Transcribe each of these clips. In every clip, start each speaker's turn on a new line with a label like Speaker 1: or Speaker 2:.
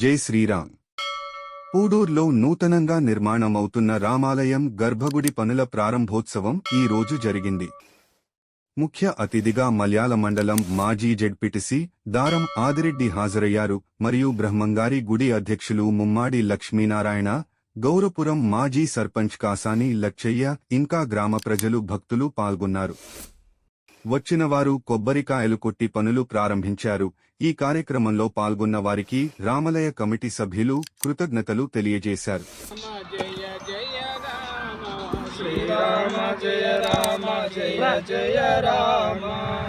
Speaker 1: జై శ్రీరామ్. పూడూర్లో నూతనంగా నిర్మాణమవుతున్న రామాలయం గర్భగుడి పనుల ప్రారంభోత్సవం ఈ రోజు జరిగింది. ముఖ్య అతిథిగా మలయాళ మండలం మాజీ జడ్పిటిసి దారం ఆదిరెడ్డి హాజరయ్యారు మరియు బ్రహ్మంగారి గుడి అధ్యక్షులు ముమ్మాడి లక్ష్మీనారాయణ గౌరపురం మాజీ సర్పంచ్ కాసాని లచ్చయ్య ఇంకా గ్రామ ప్రజలు భక్తులు పాల్గొన్నారు. వచ్చిన వారు కొబ్బరికాయలు కొట్టి పనులు ప్రారంభించారు. ఈ కార్యక్రమంలో పాల్గొన్న వారికి రామలయ కమిటీ సభ్యులు కృతజ్ఞతలు తెలియజేశారు.
Speaker 2: రామ జయ రామ జయ జయ రామ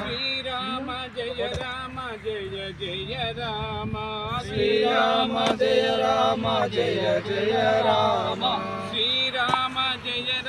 Speaker 3: శ్రీరామ జయ రామ జయ జయ రామ.
Speaker 2: శ్రీరామ జయ రామ జయ జయ రామ
Speaker 3: శ్రీరామ జయ రామ.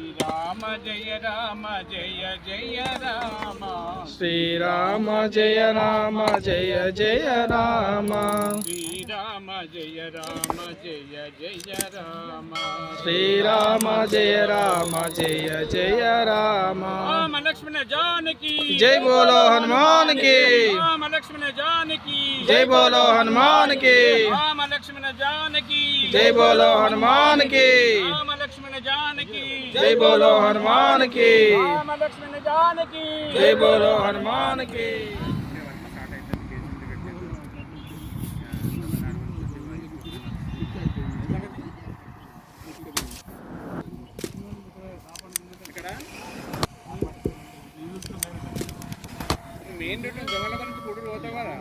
Speaker 3: శ్రీరామ జయ రామ జయ జయ రామ.
Speaker 2: శ్రీరామ జయ రామ జయ జయ రామ.
Speaker 3: శ్రీరామ జయ రామ జయ జయ రామ.
Speaker 2: శ్రీరామ జయ రామ జయ జయ రామ.
Speaker 3: రామ లక్ష్మణ జానకి.
Speaker 2: జై బోలో హనుమాన్కి
Speaker 3: రామ లక్ష్మణ జానకి.
Speaker 2: జై బోలో హనుమాన్కి
Speaker 3: రామ లక్ష్మణ జానకి.
Speaker 2: జై బోలో హనుమాన్కి
Speaker 3: రామ
Speaker 2: జై బోలో
Speaker 3: హనుమాన్కి
Speaker 2: జై బోలో హనుమాన్కి
Speaker 3: మెయిన్ రోడ్డు జవహర్ కొడుకు పోతావారా